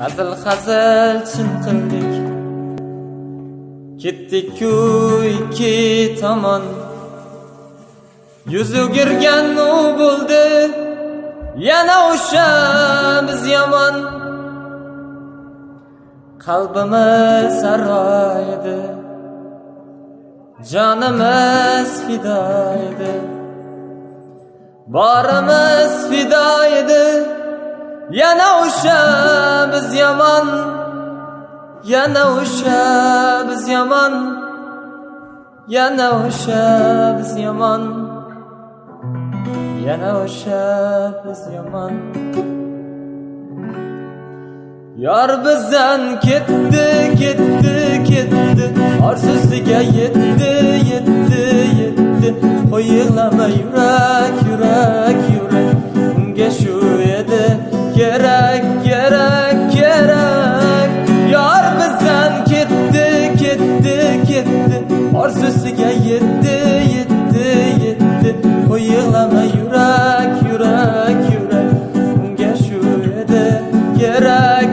hazil hazil chin qildik ketdikku ikki tomon. Yuz o'girgan u bo'ldi. Yana o'sha biz yomon. Qalbimiz saroy edi. Jonimiz fido edi. Borimiz fido edi. Yana o'sha biz yomon Yana o'sha biz yomon Yana o'sha biz yomon Yana o'sha biz bizdan ketdi, ketdi, ketdi Orzusiga yetdi, yetdi, yetdi Qo'y yig'lama yurak, yurak, yurak Gerek gerek gerek. Yar bizden gitti gitti gitti. Arzusuya yetti yetti yetti. Koyulama yürek yürek yürek. Unga şu edi gerek.